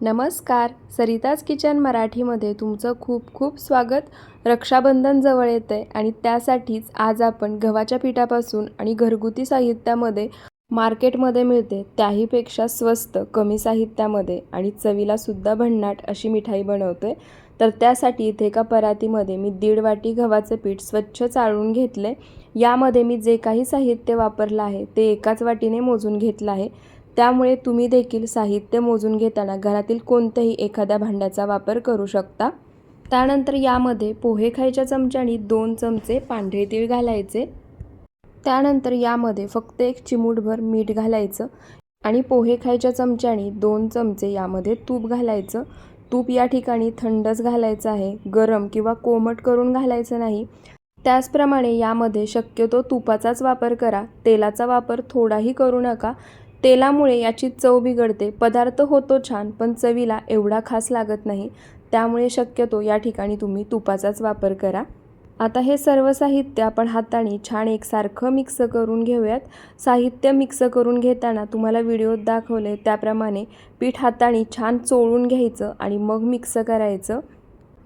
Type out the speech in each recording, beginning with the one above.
नमस्कार. सरिताज किचन मराठीमध्ये तुमचं खूप खूप स्वागत. रक्षाबंधन जवळ येतं आहे आणि त्यासाठीच आज आपण गव्हाच्या पिठापासून आणि घरगुती साहित्यामध्ये मार्केटमध्ये मिळते त्याहीपेक्षा स्वस्त कमी साहित्यामध्ये आणि चवीलासुद्धा भन्नाट अशी मिठाई बनवतो आहे तर त्यासाठी इथे एका परातीमध्ये मी दीड वाटी गव्हाचं पीठ स्वच्छ चाळून घेतले यामध्ये मी जे काही साहित्य वापरलं आहे ते एकाच वाटीने मोजून घेतलं आहे. त्यामुळे तुम्ही देखील साहित्य मोजून घेताना घरातील कोणत्याही एखाद्या भांड्याचा वापर करू शकता. त्यानंतर यामध्ये पोहे खायच्या चमच्यानी दोन चमचे पांढरे तीळ घालायचे. त्यानंतर यामध्ये फक्त एक चिमूटभर मीठ घालायचं आणि पोहे खायच्या चमच्यानी दोन चमचे यामध्ये तूप घालायचं. तूप या ठिकाणी थंडच घालायचं आहे. गरम किंवा कोमट करून घालायचं नाही. त्याचप्रमाणे यामध्ये शक्यतो तुपाचाच वापर करा. तेलाचा वापर थोडाही करू नका. तेलामुळे याची चव बिघडते. पदार्थ होतो छान पण चवीला एवढा खास लागत नाही त्यामुळे शक्यतो या ठिकाणी तुम्ही तुपाचाच वापर करा. आता हे सर्व साहित्य आपण हाताने छान एकसारखं मिक्स करून घेऊयात. साहित्य मिक्स करून घेताना तुम्हाला व्हिडिओत दाखवले त्याप्रमाणे पीठ हाताने छान चोळून घ्यायचं आणि मग मिक्स करायचं.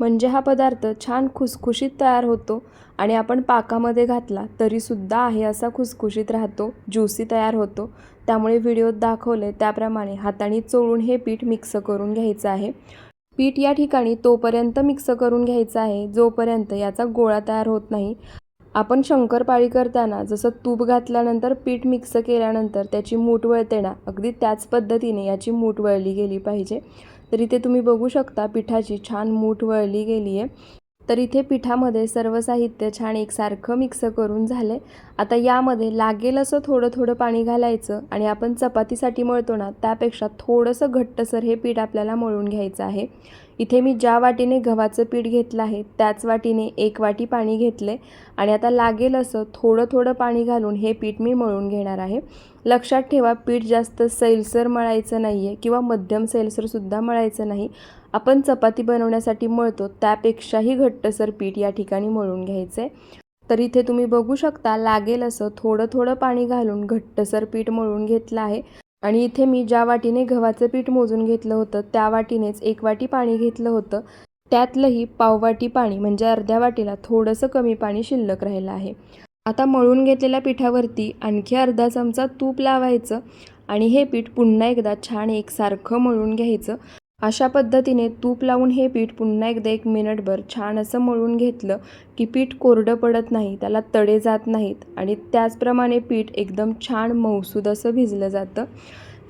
म्हणजे हा पदार्थ छान खुसखुशीत तयार होतो आणि आपण पाकामध्ये घातला तरीसुद्धा आहे असा खुसखुशीत राहतो ज्युसी तयार होतो. त्यामुळे व्हिडिओत दाखवले त्याप्रमाणे हाताने चोळून हे पीठ मिक्स करून घ्यायचं आहे. पीठ या ठिकाणी तोपर्यंत मिक्स करून घ्यायचं आहे जोपर्यंत याचा गोळा तयार होत नाही. आपण शंकरपाळी करताना जसं तूप घातल्यानंतर पीठ मिक्स केल्यानंतर त्याची मूठ वळते ना अगदी त्याच पद्धतीने याची मूठ वळली गेली पाहिजे. तर इथे तुम्ही बघू शकता पिठाची छान मूठ वळली गेली आहे तर इथे पिठामध्ये सर्व साहित्य छान एकसारखं मिक्स करून झाले आता यामध्ये लागेल असं थोडं थोडं पाणी घालायचं आणि आपण चपातीसाठी मळतो ना त्यापेक्षा थोडंसं घट्टसर हे पीठ आपल्याला मळून घ्यायचं आहे. इथे मी ज्या वाटीने गव्हाचं पीठ घेतलं आहे त्याच वाटीने एक वाटी पाणी घेतले आणि आता लागेल असं थोडं थोडं पाणी घालून हे पीठ मी मळून घेणार आहे. लक्षात ठेवा पीठ जास्त सैलसर मळायचं नाही आहे किंवा मध्यम सैलसरसुद्धा मळायचं नाही. आपण चपाती बनवण्यासाठी मळतो त्यापेक्षाही घट्टसर पीठ या ठिकाणी मळून घ्यायचं. आहे तर इथे तुम्ही बघू शकता लागेल असं थोडं थोडं पाणी घालून घट्टसर पीठ मळून घेतलं आहे. आणि इथे मी ज्या वाटीने गव्हाचं पीठ मोजून घेतलं होतं त्या वाटीनेच एक वाटी पाणी घेतलं होतं. त्यातलंही पाववाटी पाणी म्हणजे अर्ध्या वाटीला थोडंसं कमी पाणी शिल्लक राहिलं आहे. आता मळून घेतलेल्या पिठावरती आणखी अर्धा चमचा तूप लावायचं आणि हे पीठ पुन्हा एकदा छान एकसारखं मळून घ्यायचं. अशा पद्धतीने तूप लावून हे पीठ पुन्हा एकदा एक मिनटभर छान असं मळून घेतलं की पीठ कोरडं पडत नाही त्याला तडे जात नाहीत आणि त्याचप्रमाणे पीठ एकदम छान मौसूद असं भिजलं जातं.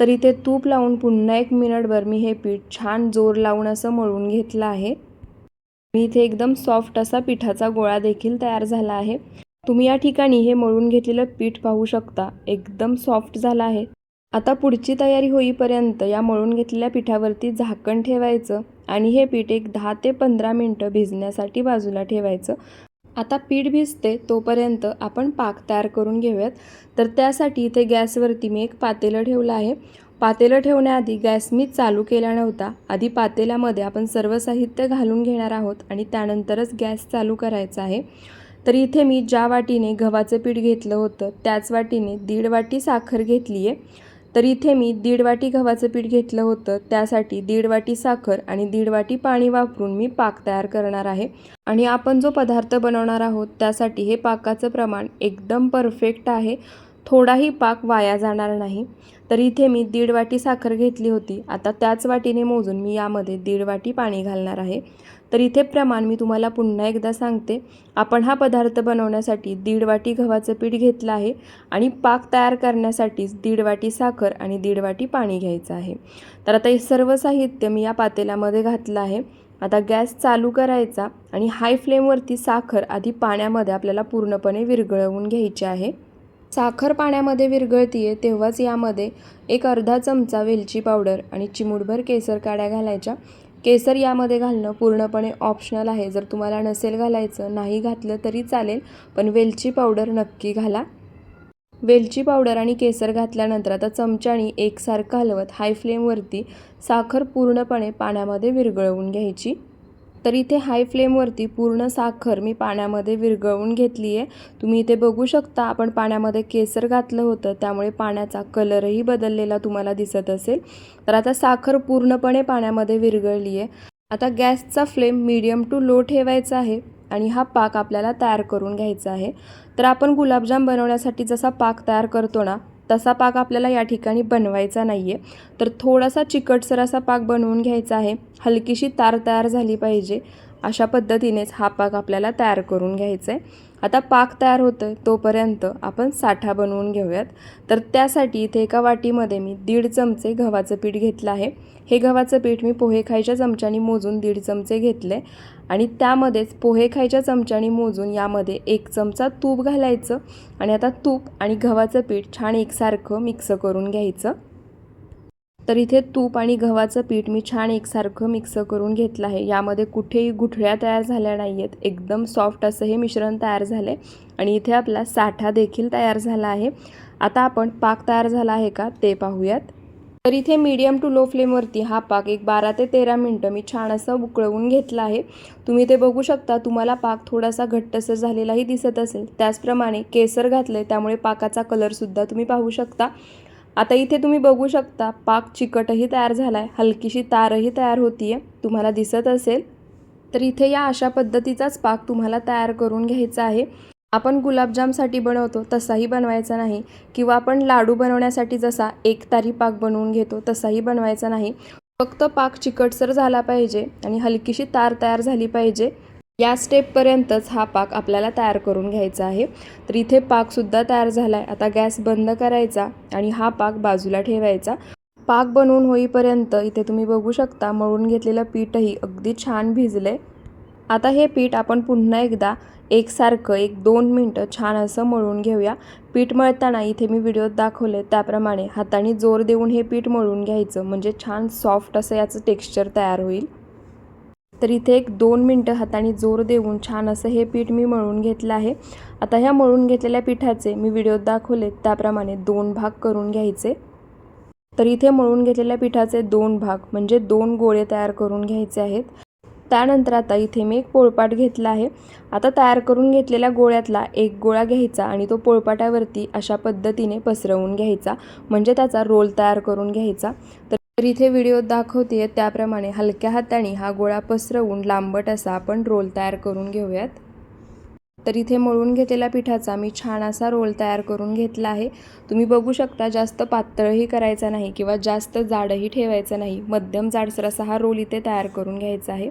तर इथे तूप लावून पुन्हा एक मिनटभर मी हे पीठ छान जोर लावून असं मळून घेतलं आहे. मी इथे एकदम सॉफ्ट असा पिठाचा गोळा देखील तयार झाला आहे. तुम्ही या ठिकाणी हे मळून घेतलेलं पीठ पाहू शकता. एकदम सॉफ्ट झालं आहे. आता पुढची तयारी होईपर्यंत या मळून घेतलेल्या पिठावरती झाकण ठेवायचं आणि हे पीठ एक दहा ते पंधरा मिनटं भिजण्यासाठी बाजूला ठेवायचं. आता पीठ भिजते तोपर्यंत आपण पाक तयार करून घेऊयात. तर त्यासाठी इथे गॅसवरती मी एक पातेलं ठेवलं आहे. पातेलं ठेवण्याआधी गॅस मी चालू केला नव्हता. आधी पातेल्यामध्ये आपण सर्व साहित्य घालून घेणार आहोत आणि त्यानंतरच गॅस चालू करायचा आहे. तर इथे मी ज्या वाटीने गव्हाचं पीठ घेतलं होतं त्याच वाटीने दीड वाटी साखर घेतली आहे तर इथे मी दीड वाटी गव्हाचं पीठ घेतलं होतं. त्यासाठी दीड वाटी साखर आणि दीड वाटी पाणी वापरून मी पाक तयार करणार आहे. आणि आपण जो पदार्थ बनवणार आहोत त्यासाठी हे पाकाचं प्रमाण एकदम परफेक्ट आहे. थोडाही पाक वाया जाणार नाही. तर इथे मी दीड वाटी साखर घेतली होती. आता त्याच वाटीने मोजून मी यामध्ये दीड वाटी पाणी घालणार आहे. तर इथे प्रमाण मी तुम्हाला पुन्हा एकदा सांगते. आपण हा पदार्थ बनवण्यासाठी दीड वाटी गव्हाचं पीठ घेतलं आहे आणि पाक तयार करण्यासाठीच दीड वाटी साखर आणि दीड वाटी पाणी घ्यायचं आहे. तर आता हे सर्व साहित्य मी या पातेल्यामध्ये घातलं आहे. आता गॅस चालू करायचा आणि हाय फ्लेमवरती साखर आधी पाण्यामध्ये आपल्याला पूर्णपणे विरघळवून घ्यायची आहे. साखर पाण्यामध्ये विरघळतीये आहे तेव्हाच यामध्ये एक अर्धा चमचा वेलची पावडर आणि चिमूटभर केसर काड्या घालायच्या. केसर यामध्ये घालणं पूर्णपणे ऑप्शनल आहे. जर तुम्हाला नसेल घालायचं नाही घातलं तरी चालेल पण वेलची पावडर नक्की घाला. वेलची पावडर आणि केसर घातल्यानंतर आता चमच्याने एकसारखं हलवत हाय फ्लेमवरती साखर पूर्णपणे पाण्यामध्ये विरघळवून घ्यायची. तर इथे हाय फ्लेमवरती पूर्ण साखर मी पाण्यामध्ये विरघळवून घेतली आहे तुम्ही इथे बघू शकता आपण पाण्यामध्ये केसर घातलं होतं त्यामुळे पाण्याचा कलरही बदललेला तुम्हाला दिसत असेल. तर आता साखर पूर्णपणे पाण्यामध्ये विरघळली आहे आता गॅसचा फ्लेम मीडियम टू लो ठेवायचा आहे आणि हा पाक आपल्याला तयार करून घ्यायचा आहे. तर आपण गुलाबजाम बनवण्यासाठी जसा पाक तयार करतो ना तसा पाक आपल्याला या ठिकाणी बनवायचा नाही आहे तर थोडासा चिकटसर असा पाक बनवून घ्यायचा आहे. हलकीशी तार तयार झाली पाहिजे. अशा पद्धतीनेच हा पाक आपल्याला तयार करून घ्यायचा आहे आता पाक तयार होतं आहे तोपर्यंत आपण साठा बनवून घेऊयात. तर त्यासाठी इथे एका वाटीमध्ये मी दीड चमचे गव्हाचं पीठ घेतलं आहे. हे गव्हाचं पीठ मी पोहे खायच्या चमच्यानी मोजून दीड चमचे घेतले आणि त्यामध्येच पोहे खायच्या चमच्यानी मोजून यामध्ये एक चमचा तूप घालायचं आणि आता तूप आणि गव्हाचं पीठ छान एकसारखं मिक्स करून घ्यायचं. तर इथे तूप आणि गव्हाचं पीठ मी छान एकसारखं मिक्स करून घेतलं आहे. यामध्ये कुठेही गुठळ्या तयार झाल्या नाही आहेत एकदम सॉफ्ट असं हे मिश्रण तयार झालं आहे आणि इथे आपला साठा देखील तयार झाला आहे. आता आपण पाक तयार झाला आहे का ते पाहूयात. तर इथे मीडियम टू लो फ्लेमवरती हा पाक एक बारा ते तेरा मिनटं मी छान असं उकळवून घेतला आहे. तुम्ही ते बघू शकता. तुम्हाला पाक थोडासा घट्टसर झालेलाही दिसत असेल. त्याचप्रमाणे केसर घातले त्यामुळे पाकाचा कलरसुद्धा तुम्ही पाहू शकता. आता इथे तुम्ही बघू शकता पाक चिकटही तयार झाला आहे हलकीशी तारही तयार होती आहे तुम्हाला दिसत असेल. तर इथे या अशा पद्धतीचाच पाक तुम्हाला तयार करून घ्यायचा आहे. आपण गुलाबजामसाठी बनवतो तसाही बनवायचा नाही. किंवा आपण लाडू बनवण्यासाठी जसा एक तारी पाक बनवून घेतो तसाही बनवायचा नाही. फक्त पाक चिकटसर झाला पाहिजे आणि हलकीशी तार तयार झाली पाहिजे. या स्टेपपर्यंतच हा पाक आपल्याला तयार करून घ्यायचा आहे. तर इथे पाकसुद्धा तयार झाला आहे आता गॅस बंद करायचा आणि हा पाक बाजूला ठेवायचा. पाक बनवून होईपर्यंत इथे तुम्ही बघू शकता मळून घेतलेलं पीठही अगदी छान भिजले आता हे पीठ आपण पुन्हा एकदा एकसारखं एक दोन मिनटं छान असं मळून घेऊया. पीठ मळताना इथे मी व्हिडिओत दाखवले त्याप्रमाणे हाताने जोर देऊन हे पीठ मळून घ्यायचं. म्हणजे छान सॉफ्ट असं याचं टेक्स्चर तयार होईल. तर इथे एक दोन मिनटं हाताने जोर देऊन छान असं हे पीठ मी मळून घेतलं आहे. आता ह्या मळून घेतलेल्या पिठाचे मी व्हिडिओत दाखवले त्याप्रमाणे दोन भाग करून घ्यायचे. तर इथे मळून घेतलेल्या पिठाचे दोन भाग म्हणजे दोन गोळे तयार करून घ्यायचे आहेत. त्यानंतर आता इथे मी एक पोळपाट घेतला आहे. आता तयार करून घेतलेल्या गोळ्यातला एक गोळा घ्यायचा आणि तो पोळपाटावरती अशा पद्धतीने पसरवून घ्यायचा म्हणजे त्याचा रोल तयार करून घ्यायचा. तर तर इथे व्हिडिओत दाखवते त्याप्रमाणे हलक्या हाताने हा गोळा पसरवून लांबट असा आपण रोल तयार करून घेऊयात. तर इथे मळून घेतलेल्या पिठाचा मी छान असा रोल तयार करून घेतला आहे. तुम्ही बघू शकता जास्त पातळही करायचा नाही किंवा जास्त जाडही ठेवायचं नाही. मध्यम जाडसर असा हा रोल इथे तयार करून घ्यायचा आहे.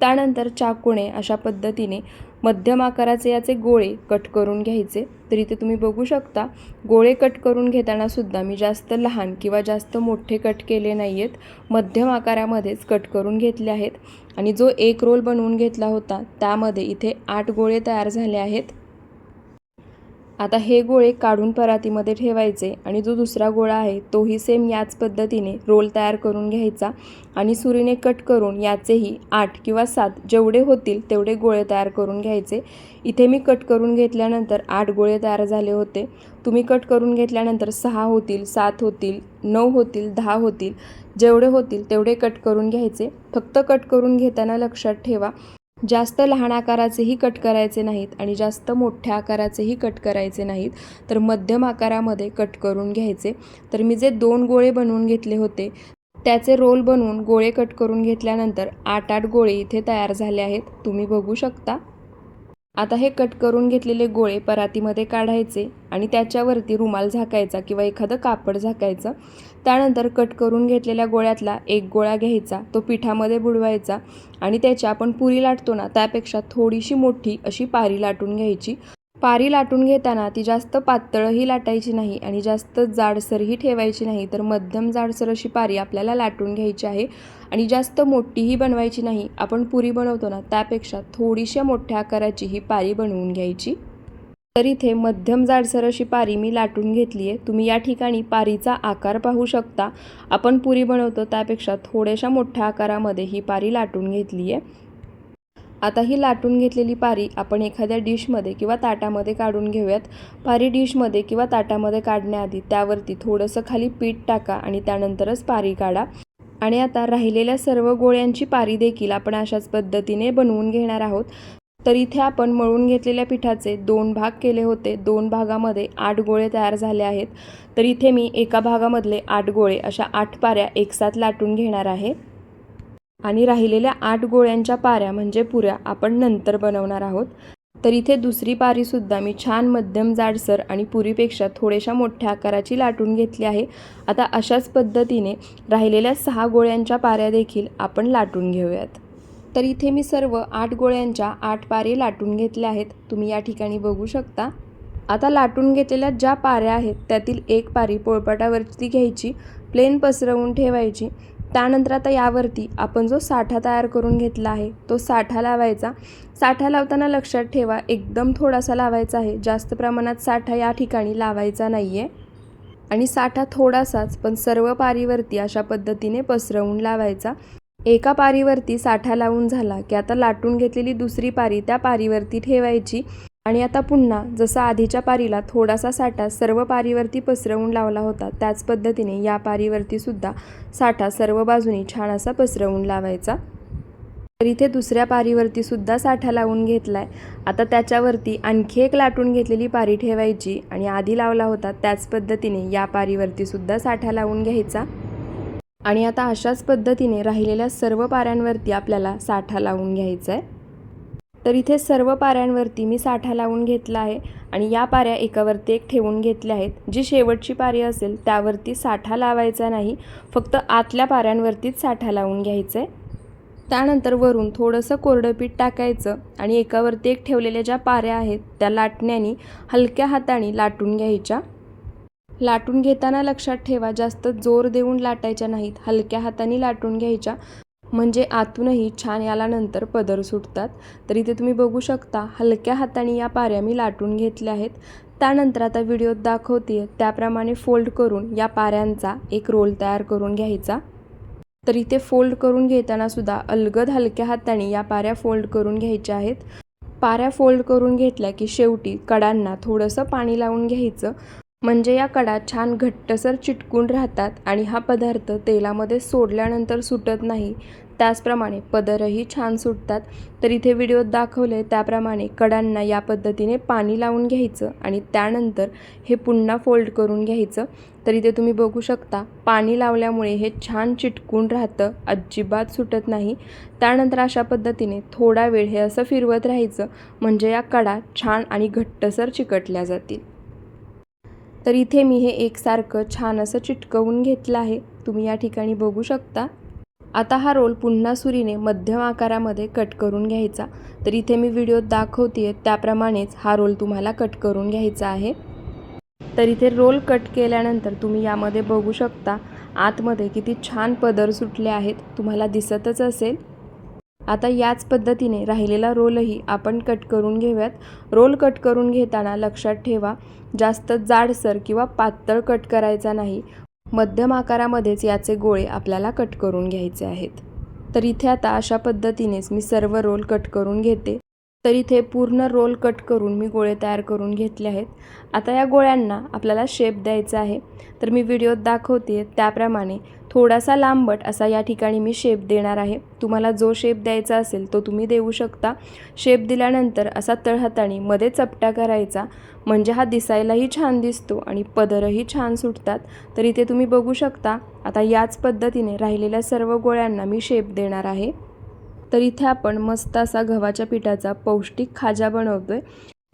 त्यानंतर चाकूने अशा पद्धतीने मध्यम आकाराचे याचे गोळे कट करून घ्यायचे. तर इथे तुम्ही बघू शकता गोळे कट करून घेताना सुद्धा मी जास्त लहान किंवा जास्त मोठे कट केले नाही आहेत मध्यम आकारामध्येच कट करून घेतले आहेत. आणि जो एक रोल बनवून घेतला होता त्यामध्ये इथे आठ गोळे तयार झाले आहेत. आता हे गोळे काढून परातीमध्ये ठेवायचे आणि जो दुसरा गोळा आहे तोही सेम याच पद्धतीने रोल तयार करून घ्यायचा आणि सुरीने कट करून याचेही आठ किंवा सात जेवढे होतील तेवढे गोळे तयार करून घ्यायचे. इथे मी कट करून घेतल्यानंतर आठ गोळे तयार झाले होते. तुम्ही कट करून घेतल्यानंतर सहा होतील सात होतील नऊ होतील दहा होतील जेवढे होतील तेवढे कट करून घ्यायचे. फक्त कट करून घेताना लक्षात ठेवा. जास्त लहान आकाराचेही कट करायचे नाहीत आणि जास्त मोठ्या आकाराचेही कट करायचे नाहीत तर मध्यम आकारामध्ये कट करून घ्यायचे. तर मी जे दोन गोळे बनवून घेतले होते त्याचे रोल बनवून गोळे कट करून घेतल्यानंतर आठ आठ गोळे इथे तयार झाले आहेत. तुम्ही बघू शकता. आता हे कट करून घेतलेले गोळे परातीमध्ये काढायचे आणि त्याच्यावरती रुमाल झाकायचा किंवा एखादं कापड झाकायचं. त्यानंतर कट करून घेतलेल्या गोळ्यातला एक गोळा घ्यायचा तो पिठामध्ये बुडवायचा आणि त्याची आपण पुरी लाटतो ना त्यापेक्षा थोडीशी मोठी अशी पारी लाटून घ्यायची. पारी लाटून घेताना ती जास्त पातळही लाटायची नाही आणि जास्त जाडसरही ठेवायची नाही तर मध्यम जाडसर अशी पारी आपल्याला लाटून घ्यायची आहे आणि जास्त मोठीही बनवायची नाही. आपण पुरी बनवतो ना त्यापेक्षा थोडीशा मोठ्या आकाराची ही पारी बनवून घ्यायची. तर इथे मध्यम जाडसर अशी पारी मी लाटून घेतली आहे. तुम्ही या ठिकाणी पारीचा आकार पाहू शकता. आपण पुरी बनवतो त्यापेक्षा थोड्याशा मोठ्या आकारामध्ये ही पारी लाटून घेतली आहे. आता ही लाटून घेतलेली पारी आपण एखाद्या डिशमध्ये किंवा ताटामध्ये काढून घेऊयात. पारी डिशमध्ये किंवा ताटामध्ये काढण्याआधी त्यावरती थोडंसं खाली पीठ टाका आणि त्यानंतरच पारी काढा. आणि आता राहिलेल्या सर्व गोळ्यांची पारी देखील आपण अशाच पद्धतीने बनवून घेणार आहोत. तर इथे आपण मळून घेतलेल्या पिठाचे दोन भाग केले होते. दोन भागामध्ये आठ गोळे तयार झाले आहेत. तर इथे मी एका भागामधले आठ गोळे अशा आठ पाऱ्या एकसाथ लाटून घेणार आहे. आणि राहिलेल्या आठ गोळ्यांच्या पाऱ्या म्हणजे पुऱ्या आपण नंतर बनवणार आहोत. तर इथे दुसरी पारीसुद्धा मी छान मध्यम जाडसर आणि पुरीपेक्षा थोड्याशा मोठ्या आकाराची लाटून घेतली आहे. आता अशाच पद्धतीने राहिलेल्या सहा गोळ्यांच्या पाऱ्या देखील आपण लाटून घेऊयात. तर इथे मी सर्व आठ गोळ्यांच्या आठ पारे लाटून घेतल्या आहेत. तुम्ही या ठिकाणी बघू शकता. आता लाटून घेतलेल्या ज्या पाऱ्या आहेत त्यातील एक पारी पोळपाटावरती घ्यायची प्लेन पसरवून ठेवायची. त्यानंतर आता यावरती आपण जो साठा तयार करून घेतला आहे तो साठा लावायचा. साठा लावताना लक्षात ठेवा एकदम थोडासा लावायचा आहे. जास्त प्रमाणात साठा या ठिकाणी लावायचा नाही आहे आणि साठा थोडासाच पण सर्व पारीवरती अशा पद्धतीने पसरवून लावायचा. एका पारीवरती साठा लावून झाला की आता लाटून घेतलेली दुसरी पारी त्या पारीवरती ठेवायची. आणि आता पुन्हा जसा आधीच्या पारीला थोडासा साठा सर्व पारीवरती पसरवून लावला होता त्याच पद्धतीने या पारीवरती सुद्धा साठा सर्व बाजूनी छान असा पसरवून लावायचा. तर इथे दुसऱ्या पारीवरती सुद्धा साठा लावून घेतला आहे आता त्याच्यावरती आणखी एक लाटून घेतलेली पारी ठेवायची आणि आधी लावला होता त्याच पद्धतीने या पारीवरती सुद्धा साठा लावून घ्यायचा. आणि आता अशाच पद्धतीने राहिलेल्या सर्व पाऱ्यांवरती आपल्याला साठा लावून घ्यायचा आहे तर इथे सर्व पाऱ्यांवरती मी साठा लावून घेतला आहे आणि या पाऱ्या एकावरती एक ठेवून घेतल्या आहेत. जी शेवटची पारी असेल त्यावरती साठा लावायचा नाही फक्त आतल्या पाऱ्यांवरतीच साठा लावून घ्यायचं. आहे त्यानंतर वरून थोडंसं कोरडं पीठ टाकायचं आणि एकावरती एक ठेवलेल्या ज्या पाऱ्या आहेत त्या लाटण्याने हलक्या हाताने लाटून घ्यायच्या. लाटून घेताना लक्षात ठेवा जास्त जोर देऊन लाटायच्या नाहीत. हलक्या हाताने लाटून घ्यायच्या. म्हणजे आतूनही छान याला नंतर पदर सुटतात. तर इथे तुम्ही बघू शकता हलक्या हाताने या पाऱ्या मी लाटून घेतल्या आहेत. त्यानंतर आता व्हिडिओत दाखवते त्याप्रमाणे फोल्ड करून या पाऱ्यांचा एक रोल तयार करून घ्यायचा. तर इथे फोल्ड करून घेताना सुद्धा अलगद हलक्या हाताने या पाऱ्या फोल्ड करून घ्यायच्या आहेत. पाऱ्या फोल्ड करून घेतल्या की शेवटी कडांना थोडंसं पाणी लावून घ्यायचं. म्हणजे या कडा छान घट्टसर चिटकून राहतात आणि हा पदार्थ तेलामध्ये सोडल्यानंतर सुटत नाही. त्याचप्रमाणे पदरही छान सुटतात. तर इथे व्हिडिओत दाखवले त्याप्रमाणे कडांना या पद्धतीने पाणी लावून घ्यायचं आणि त्यानंतर हे पुन्हा फोल्ड करून घ्यायचं. तर इथे तुम्ही बघू शकता पाणी लावल्यामुळे हे छान चिटकून राहतं अजिबात सुटत नाही. त्यानंतर अशा पद्धतीने थोडा वेळ हे असं फिरवत राहायचं म्हणजे या कडा छान आणि घट्टसर चिकटल्या जातील. तर इथे मी हे एकसारखं छान असं चिटकवून घेतलं आहे. तुम्ही या ठिकाणी बघू शकता. आता हा रोल पुन्हा सुरीने मध्यम आकारामध्ये कट करून घ्यायचा. तर इथे मी व्हिडिओत दाखवते त्याप्रमाणेच हा रोल तुम्हाला कट करून घ्यायचा आहे. तर इथे रोल कट केल्यानंतर तुम्ही यामध्ये बघू शकता आतमध्ये किती छान पदर सुटले आहेत. तुम्हाला दिसतच असेल. आता याच पद्धतीने राहिलेला रोलही आपण कट करून घेऊयात. रोल कट करून घेताना लक्षात ठेवा जास्त जाडसर किंवा पातळ कट करायचा नाही. मध्यम आकारामध्येच याचे गोळे आपल्याला कट करून घ्यायचे आहेत. तर इथे आता अशा पद्धतीनेच मी सर्व रोल कट करून घेते. तर इथे पूर्ण रोल कट करून मी गोळे तयार करून घेतले आहेत. आता या गोळ्यांना आपल्याला शेप द्यायचा आहे. तर मी व्हिडिओत दाखवते त्याप्रमाणे थोडासा लांबट असा या ठिकाणी मी शेप देणार आहे. तुम्हाला जो शेप द्यायचा असेल तो तुम्ही देऊ शकता. शेप दिल्यानंतर असा तळहाताने मध्ये चपटा करायचा. म्हणजे हा दिसायलाही छान दिसतो आणि पदरही छान सुटतात. तर इथे तुम्ही बघू शकता आता याच पद्धतीने राहिलेल्या सर्व गोळ्यांना मी शेप देणार आहे. तर इथे आपण मस्त असा गव्हाच्या पिठाचा पौष्टिक खाजा बनवतोय.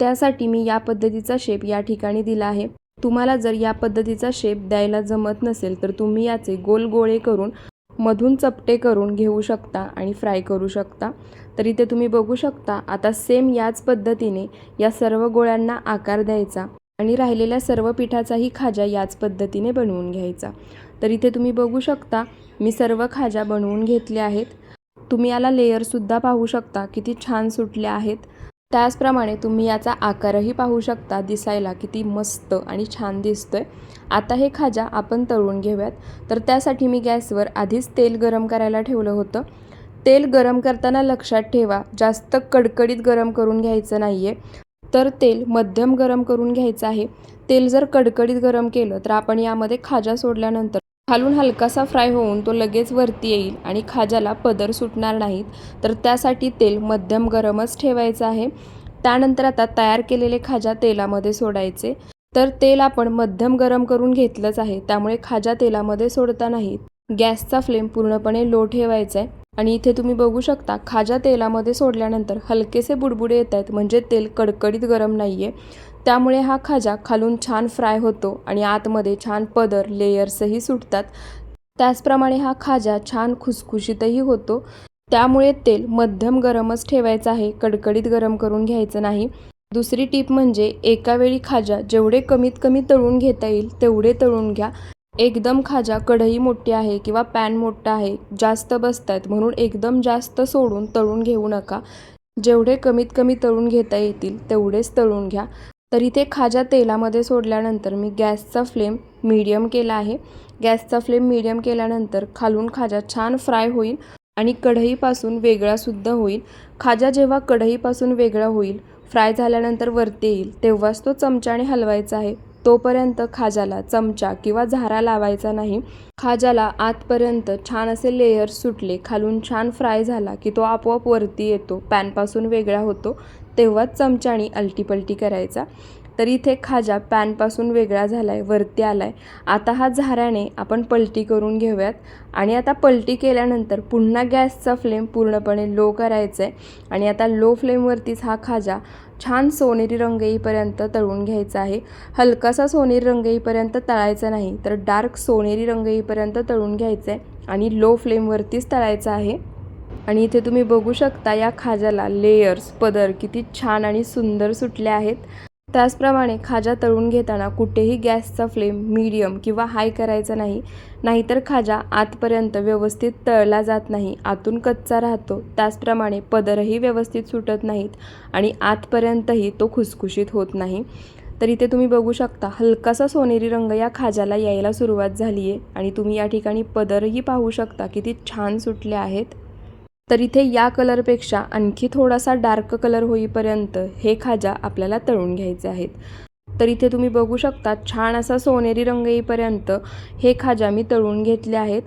त्यासाठी मी या पद्धतीचा शेप या ठिकाणी दिला आहे. तुम्हाला जर या पद्धतीचा शेप द्यायला जमत नसेल तर तुम्ही याचे गोल गोळे करून मधून चपटे करून घेऊ शकता आणि फ्राय करू शकता. तर इथे तुम्ही बघू शकता आता सेम याच पद्धतीने या सर्व गोळ्यांना आकार द्यायचा आणि राहिलेल्या सर्व पिठाचाही खाजा याच पद्धतीने बनवून घ्यायचा. तर इथे तुम्ही बघू शकता मी सर्व खाजा बनवून घेतल्या आहेत. तुम्ही याला लेयरसुद्धा पाहू शकता. किती छान सुटल्या आहेत. त्याचप्रमाणे तुम्ही याचा आकारही पाहू शकता. दिसायला किती मस्त आणि छान दिसतोय. आता हे खाजा आपण तळून घेऊयात. तर त्यासाठी मी गॅसवर आधीच तेल गरम करायला ठेवलं होतं. तेल गरम करताना लक्षात ठेवा जास्त कडकडीत गरम करून घ्यायचं नाही आहे तर तेल मध्यम गरम करून घ्यायचं आहे. तेल जर कडकडीत गरम केलं तर आपण यामध्ये खाजा सोडल्यानंतर खालून हलकासा फ्राय होऊन तो लगेच वरती येईल आणि खाज्याला पदर सुटणार नाहीत. तर त्यासाठी तेल मध्यम गरमच ठेवायचं आहे. त्यानंतर आता तयार केलेले खाजा तेलामध्ये सोडायचे. तर तेल आपण मध्यम गरम करून घेतलंच आहे. त्यामुळे खाजा तेलामध्ये सोडता नाहीत गॅसचा फ्लेम पूर्णपणे लो ठेवायचा आहे आणि इथे तुम्ही बघू शकता खाजा तेलामध्ये सोडल्यानंतर हलकेसे बुडबुडे येत आहेत म्हणजे तेल कडकडीत गरम नाही आहे त्यामुळे हा खाजा खालून छान फ्राय होतो आणि आतमध्ये छान पदर लेयर्सही सुटतात. त्याचप्रमाणे हा खाजा छान खुसखुशीतही होतो. त्यामुळे तेल मध्यम गरमच ठेवायचं आहे कडकडीत गरम करून घ्यायचं नाही. दुसरी टीप म्हणजे एका वेळी खाजा जेवढे कमीत कमी तळून घेता येईल तेवढे तळून घ्या. एकदम खाजा कढई मोठी आहे किंवा पॅन मोठा आहे जास्त बसत आहेत म्हणून एकदम जास्त सोडून तळून घेऊ नका. जेवढे कमीत कमी तळून घेता येतील तेवढेच तळून घ्या. तर इथे खाजा तेलामध्ये सोडल्यानंतर मी गॅसचा फ्लेम मीडियम केला आहे. गॅसचा फ्लेम मीडियम केल्यानंतर खालून खाजा छान फ्राय होईल आणि कढईपासून वेगळासुद्धा होईल. खाजा जेव्हा कढईपासून वेगळा होईल फ्राय झाल्यानंतर वरती येईल तेव्हाच तो चमच्याने हलवायचा आहे. तोपर्यंत खाजाला चमचा किंवा झारा लावायचा नाही. खाजाला आतपर्यंत छान असे लेयर्स सुटले खालून छान फ्राय झाला की तो आपोआप वरती येतो. पॅनपासून वेगळा होतो. तेव्हाच चमच्याने अलटीपलटी करायचा. तर इथे खाजा पॅनपासून वेगळा झाला आहे वरती आला आहे आता हा झाऱ्याने आपण पलटी करून घेऊयात. आणि आता पलटी केल्यानंतर पुन्हा गॅसचा फ्लेम पूर्णपणे लो करायचा आहे आणि आता लो फ्लेमवरतीच हा खाजा छान सोनेरी रंग येईपर्यंत तळून घ्यायचा आहे. हलकासा सोनेरी रंग येईपर्यंत तळायचा नाही तर डार्क सोनेरी रंग येईपर्यंत तळून घ्यायचं आहे आणि लो फ्लेमवरतीच तळायचं आहे. आणि इथे तुम्ही बघू शकता या खाजाला लेयर्स पदर किती छान आणि सुंदर सुटले आहेत. त्याचप्रमाणे खाजा तळून घेताना कुठेही गॅसचा फ्लेम मीडियम किंवा हाय करायचा नाही. नाहीतर खाजा आतपर्यंत व्यवस्थित तळला जात नाही. आतून कच्चा राहतो. त्याचप्रमाणे पदरही व्यवस्थित सुटत नाहीत आणि आतपर्यंतही तो खुसखुशीत होत नाही. तर इथे तुम्ही बघू शकता हलकासा सोनेरी रंग या खाजाला यायला सुरुवात झाली आहे आणि तुम्ही या ठिकाणी पदरही पाहू शकता किती छान सुटले आहेत. तर इथे या कलरपेक्षा आणखी थोडासा डार्क कलर होईपर्यंत हे खाजा आपल्याला तळून घ्यायचे आहेत. तर इथे तुम्ही बघू शकता छान असा सोनेरी रंग येईपर्यंत हे खाजा मी तळून घेतले आहेत.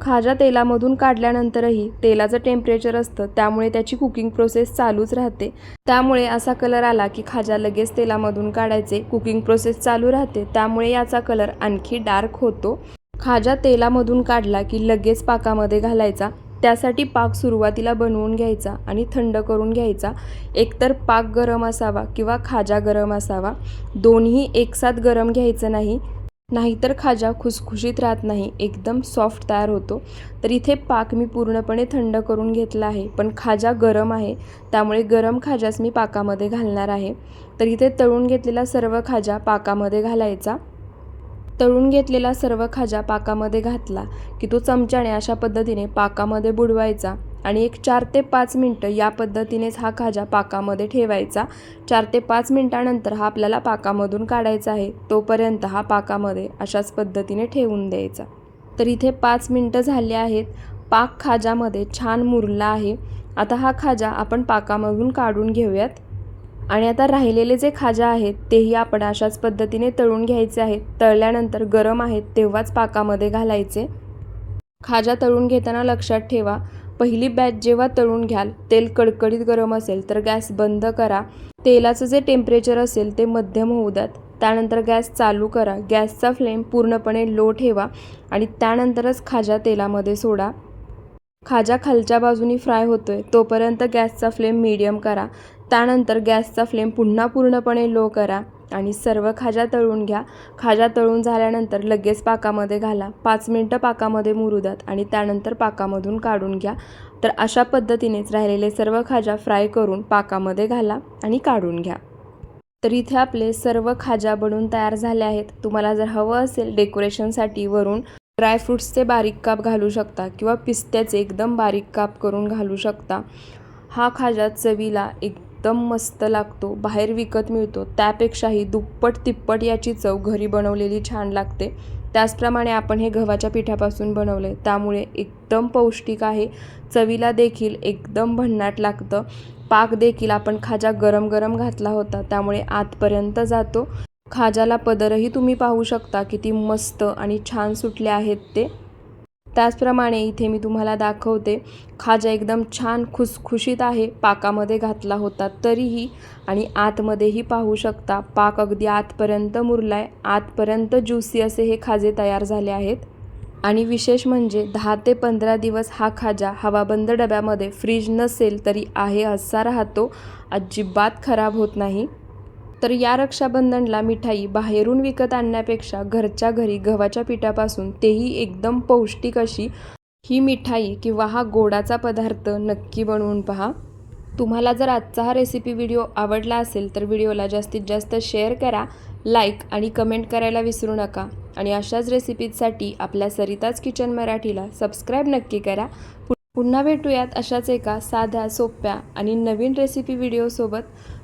खाजा तेलामधून काढल्यानंतरही तेलाचं टेम्परेचर असतं त्यामुळे त्याची कुकिंग प्रोसेस चालूच राहते. त्यामुळे असा कलर आला की खाजा लगेच तेलामधून काढायचे कुकिंग प्रोसेस चालू राहते त्यामुळे याचा कलर आणखी डार्क होतो. खाजा तेलामधून काढला की लगेच पाकामध्ये घालायचा. त्यासाठी पाक सुरुवातीला बनवून घ्यायचा आणि थंड करून घ्यायचा. एकतर पाक गरम असावा किंवा खाजा गरम असावा. दोन्ही एकसाथ गरम घ्यायचं नाही. नाहीतर खाजा खुसखुशीत राहत नाही. एकदम सॉफ्ट तयार होतो. तर इथे पाक मी पूर्णपणे थंड करून घेतला आहे. पण खाजा गरम आहे. त्यामुळे गरम खाजाच मी पाकामध्ये घालणार आहे. तर इथे तळून घेतलेला सर्व खाजा पाकामध्ये घालायचा. तळून घेतलेला सर्व खाजा पाकामध्ये घातला की तो चमच्याने अशा पद्धतीने पाकामध्ये बुडवायचा आणि एक चार ते पाच मिनटं या पद्धतीनेच हा खाजा पाकामध्ये ठेवायचा. चार ते पाच मिनटानंतर हा आपल्याला पाकामधून काढायचा आहे. तोपर्यंत हा पाकामध्ये अशाच पद्धतीने ठेवून द्यायचा. तर इथे पाच मिनटं झाले आहेत. पाक खाजामध्ये छान मुरला आहे. आता हा खाजा आपण पाकामधून काढून घेऊयात. आणि आता राहिलेले जे खाजा आहेत तेही आपण अशाच पद्धतीने तळून घ्यायचे आहेत. तळल्यानंतर गरम आहेत तेव्हाच पाकामध्ये घालायचे. खाजा तळून घेताना लक्षात ठेवा पहिली बॅच जेव्हा तळून घ्याल तेल कडकडीत गरम असेल तर गॅस बंद करा. तेलाचं जे टेम्परेचर असेल ते मध्यम होऊ द्यात. त्यानंतर गॅस चालू करा. गॅसचा फ्लेम पूर्णपणे लो ठेवा आणि त्यानंतरच खाजा तेलामध्ये सोडा. खाजा खालच्या बाजूनी फ्राय होतोय तोपर्यंत गॅसचा फ्लेम मीडियम करा. त्यानंतर गॅसचा फ्लेम पुन्हा पूर्णपणे लो करा आणि सर्व खाजा तळून घ्या. खाजा तळून झाल्यानंतर लगेच पाकामध्ये घाला. पाच मिनटं पाकामध्ये मुरू द्यात आणि त्यानंतर पाकामधून काढून घ्या. तर अशा पद्धतीनेच राहिलेले सर्व खाजा फ्राय करून पाकामध्ये घाला आणि काढून घ्या. तर इथे आपले सर्व खाजा बनून तयार झाले आहेत. तुम्हाला जर हवं असेल डेकोरेशनसाठी वरून ड्रायफ्रूट्सचे बारीक काप घालू शकता किंवा पिस्त्याचे एकदम बारीक काप करून घालू शकता. हा खाजा चवीला एक एकदम मस्त लागतो बाहेर विकत मिळतो. त्यापेक्षाही दुप्पट तिप्पट याची चव घरी बनवलेली छान लागते. त्याचप्रमाणे आपण हे गव्हाच्या पिठापासून बनवले त्यामुळे एकदम पौष्टिक आहे. चवीला देखील एकदम भन्नाट लागतं. पाक देखील आपण खाजा गरम गरम घातला होता त्यामुळे आतपर्यंत जातो. खाजाला पदरही तुम्ही पाहू शकता किती मस्त आणि छान सुटले आहेत ते. त्याचप्रमाणे इथे मी तुम्हाला दाखवते खाजा एकदम छान खुसखुशीत आहे पाकामध्ये घातला होता तरीही आणि आतमध्येही पाहू शकता पाक अगदी आतपर्यंत मुरला आहे आतपर्यंत ज्युसी असे हे खाजे तयार झाले आहेत. आणि विशेष म्हणजे दहा ते पंधरा दिवस हा खाजा हवाबंद डब्यामध्ये फ्रीज नसेल तरी आहे असा राहतो अजिबात खराब होत नाही. तर या रक्षाबंधनला मिठाई बाहेरून विकत आणण्यापेक्षा घरच्या घरी गव्हाच्या पिठापासून तेही एकदम पौष्टिक अशी ही मिठाई किंवा हा गोडाचा पदार्थ नक्की बनवून पहा. तुम्हाला जर आजचा हा रेसिपी व्हिडिओ आवडला असेल तर व्हिडिओला जास्तीत जास्त शेअर करा लाईक आणि कमेंट करायला विसरू नका. आणि अशाच रेसिपीजसाठी आपल्या सरिताज किचन मराठीला सबस्क्राईब नक्की करा. पु- पुन्हा भेटूयात अशाच एका साध्या सोप्या आणि नवीन रेसिपी व्हिडिओसोबत